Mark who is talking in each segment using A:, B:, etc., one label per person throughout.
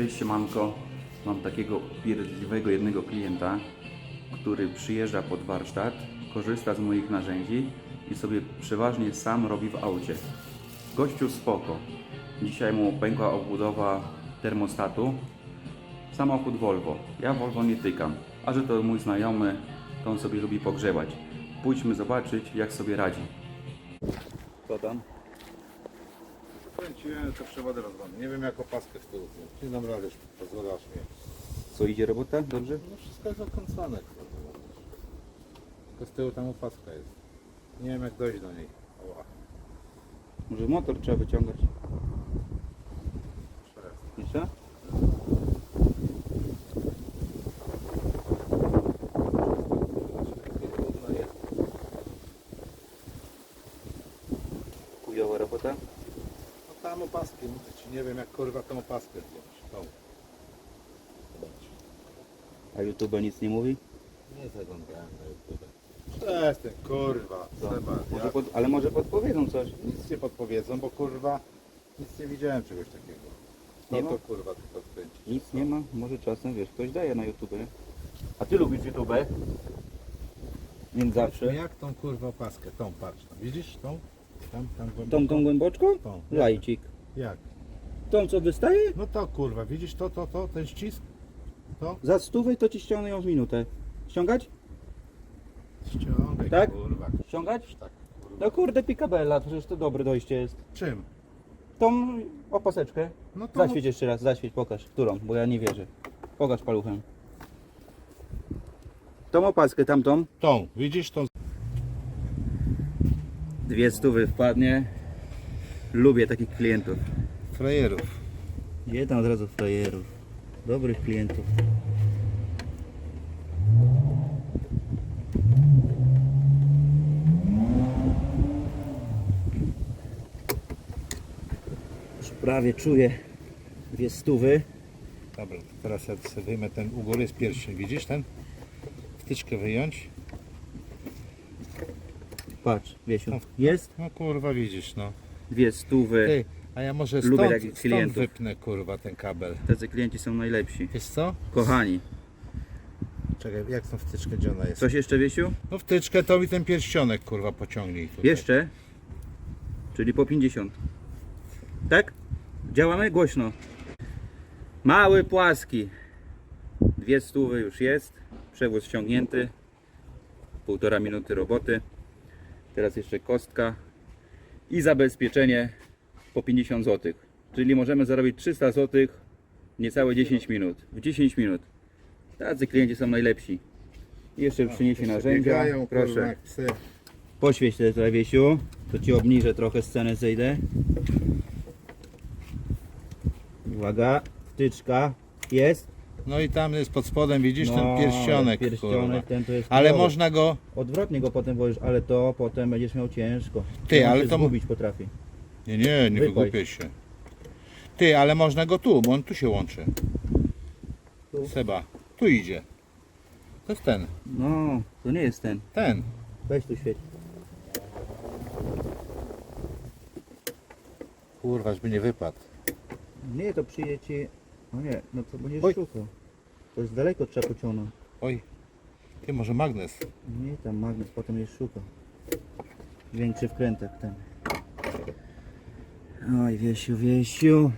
A: Cześć siemanko, mam takiego upierdliwego jednego klienta, który przyjeżdża pod warsztat, korzysta z moich narzędzi i sobie przeważnie sam robi w aucie. Gościu spoko. Dzisiaj mu pękła obudowa termostatu. Samochód Volvo. Ja Volvo nie tykam, a że to mój znajomy, to on sobie lubi pogrzebać. Pójdźmy zobaczyć jak sobie radzi. Co tam?
B: Kręciłem te przewody rozwane. Nie wiem jak opaskę z tyłu. Nie dam rady, pozwalasz mi.
A: Co idzie robota? Dobrze?
B: No wszystko jest okręcone. kurwa. Tylko z tyłu tam opaska jest. Nie wiem jak dojść do niej. Oła.
A: Może motor trzeba wyciągać?
B: Jest.
A: Chujowa robota?
B: No tam opaskę, mówię ci. Nie wiem jak kurwa tą opaskę zdjąć. Tą.
A: A YouTube nic nie mówi?
B: Nie zaglądałem na YouTube. Przestań kurwa. Seba,
A: Może
B: ja
A: pod, ale może podpowiedzą coś.
B: nic nie podpowiedzą, bo kurwa nic nie widziałem czegoś takiego. Nie
A: No.
B: to kurwa tylko skręcić.
A: Nic nie ma, może czasem wiesz, ktoś daje na YouTube. A ty lubisz YouTube? Więc
B: No
A: zawsze.
B: jak tą kurwa opaskę? Tą patrz. Tam. Widzisz tą? Tam, tam głęboko.
A: Tą, tą głęboczką?
B: Tą.
A: Lajcik.
B: Jak?
A: Tą co wystaje?
B: No to kurwa, widzisz to, to, to, ten ścisk? To?
A: Za stówę to ci ściągnę ją w minutę. Ściągać?
B: Ściągaj
A: Tak?
B: kurwa.
A: Ściągać?
B: Tak, kurwa.
A: No kurde, pikabella, przecież to dobre dojście jest.
B: Czym?
A: Tą opaseczkę.
B: No to
A: Zaświeć jeszcze raz, zaświeć, pokaż. Którą, bo ja nie wierzę. Pokaż paluchem. Tą opaskę, tamtą.
B: tą, widzisz tą?
A: Dwie stówy wpadnie. Lubię takich klientów.
B: Frajerów.
A: Tam od razu frajerów. Dobrych klientów. Już prawie czuję dwie stówy.
B: Dobra, teraz ja sobie wyjmę ten u góry z pierścień, widzisz ten? Wtyczkę wyjąć.
A: Patrz, Wiesiu.
B: No.
A: Jest
B: No kurwa widzisz, no.
A: dwie stówy.
B: Ty, a ja może
A: Lubię
B: stąd,
A: takich
B: stąd
A: klientów.
B: wypnę kurwa ten kabel.
A: Tacy klienci są najlepsi.
B: Wiesz co?
A: Kochani.
B: Czekaj, jak tą wtyczkę, gdzie ona jest?
A: Coś jeszcze, Wiesiu?
B: No wtyczkę to mi ten pierścionek kurwa pociągnij tutaj.
A: Jeszcze? Czyli po 50. Tak? Działamy głośno. Mały, płaski. Dwie stówy już jest. Przewóz ściągnięty. Półtora minuty roboty. Teraz jeszcze kostka. I zabezpieczenie po 50 zł. Czyli możemy zarobić 300 zł niecałe 10 minut. W 10 minut. Tacy klienci są najlepsi. I jeszcze przyniesie narzędzia.
B: biegają, kurwa,
A: Proszę.
B: jak psy.
A: Poświeć te tutaj Wiesiu, to Ci obniżę trochę scenę, zejdę. Uwaga, wtyczka jest.
B: No i tam jest pod spodem, widzisz
A: No,
B: ten pierścionek,
A: pierścionek
B: kurwa.
A: ten to jest
B: Ale
A: chujowy.
B: można go,
A: Odwrotnie go potem włożysz, ale to potem będziesz miał ciężko.
B: Ty,
A: On
B: ale
A: się
B: to-
A: zgubić potrafi.
B: nie, nie, nie
A: Wypaj.
B: wygłupię się. Ty, ale można go tu, bo on tu się łączy.
A: Tu?
B: Seba, tu idzie. To jest ten,
A: No, to nie jest ten.
B: ten.
A: Weź tu świeć.
B: Kurwa, żeby nie wypadł.
A: Nie, to przyjdzie Ci... No nie, no to będziesz
B: Oj.
A: szukał. To jest daleko trzeba pociągnąć.
B: Oj, ty może magnes.
A: Nie, tam magnes potem jest szukał. Większy wkrętek ten. Oj, Wiesiu, Wiesiu.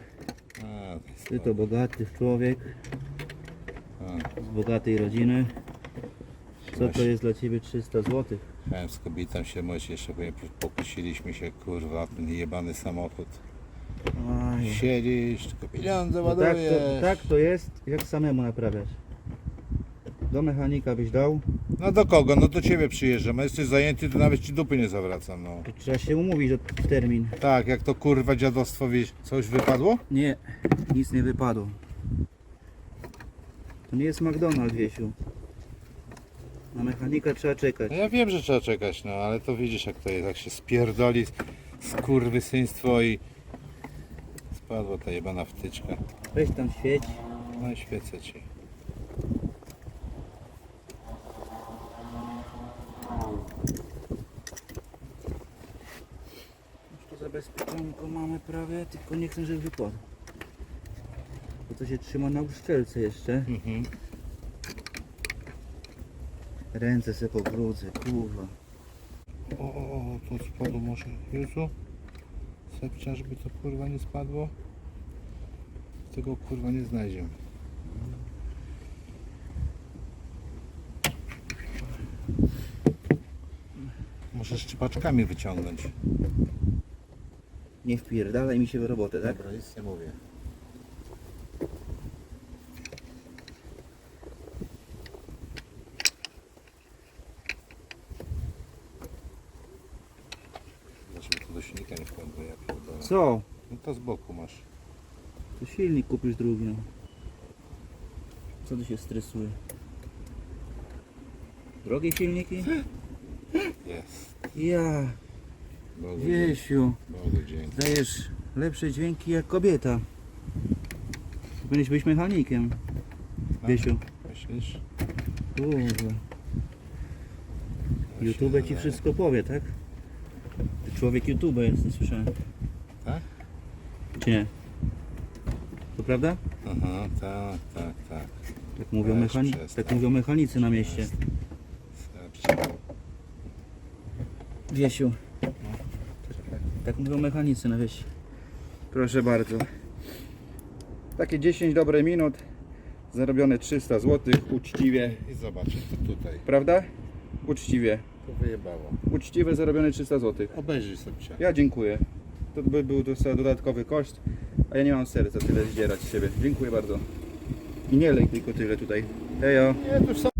B: A, to jest
A: Ty to bogaty człowiek
B: A,
A: z bogatej rodziny. Co to jest dla ciebie 300 zł?
B: Chciałem z kobietą się myć, jeszcze pokusiliśmy się, kurwa, ten jebany samochód. Siedzisz, tylko pieniądze
A: No tak,
B: ładujesz.
A: to, tak to jest, jak samemu naprawiać. Do mechanika byś dał,
B: No do kogo? No do ciebie przyjeżdżam, a jesteś zajęty, to nawet ci dupy nie zawracam, no.
A: to trzeba się umówić o- w termin.
B: Tak, jak to kurwa dziadostwo, wiesz, coś wypadło?
A: Nie, nic nie wypadło. To nie jest McDonald's, Wiesiu. Na mechanika trzeba czekać.
B: No ja wiem, że trzeba czekać, no ale to widzisz jak to jest, jak się spierdoli skurwysyństwo i spadła ta jebana wtyczka.
A: Weź tam świeć.
B: No i świecę ci.
A: Już to zabezpieczonko mamy prawie, tylko nie chcę, żeby wypadł. To co się trzyma na uszczelce jeszcze.
B: Mhm.
A: Ręce se pobrudzę, kurwa.
B: O, o, o, tu spadło może. Jezu. Sepcia, żeby to kurwa nie spadło. Tego kurwa nie znajdziemy. Możesz szczypaczkami wyciągnąć.
A: Nie wpierdalaj mi się w robotę, tak?
B: Dobra, nic nie mówię. Zobaczmy, to do silnika nie wkładuje, ja pierdolę.
A: Co?
B: No to z boku masz.
A: To silnik kupisz drugi. No. Co tu się stresuje? Drogie silniki?
B: Jest.
A: Ja,
B: Bogu,
A: Wiesiu,
B: Bogu dzięki.
A: dajesz lepsze dźwięki jak kobieta. Powinieneś być mechanikiem. Wiesiu,
B: Myślisz?
A: kurwa. YouTube ci wszystko powie, tak? Ty człowiek YouTube jest, słyszałem.
B: Tak?
A: Czy nie? To prawda?
B: Aha, tak, tak, tak.
A: Tak mówią,
B: Weź
A: mechani-
B: przestań.
A: tak mówią mechanicy na mieście.
B: Starczy.
A: Wiesiu. Tak mówią mechanicy na wieś. Proszę bardzo. Takie 10 dobre minut. Zarobione 300 zł. Uczciwie.
B: I zobacz, to tutaj.
A: Prawda? Uczciwie.
B: To wyjebało.
A: Uczciwe zarobione 300 zł.
B: Obejrzyj sobie.
A: Ja dziękuję. To by był to dodatkowy koszt. A ja nie mam serca tyle zdzierać z siebie. Dziękuję bardzo. I nie lej tylko tyle tutaj. Hejo.
B: Nie,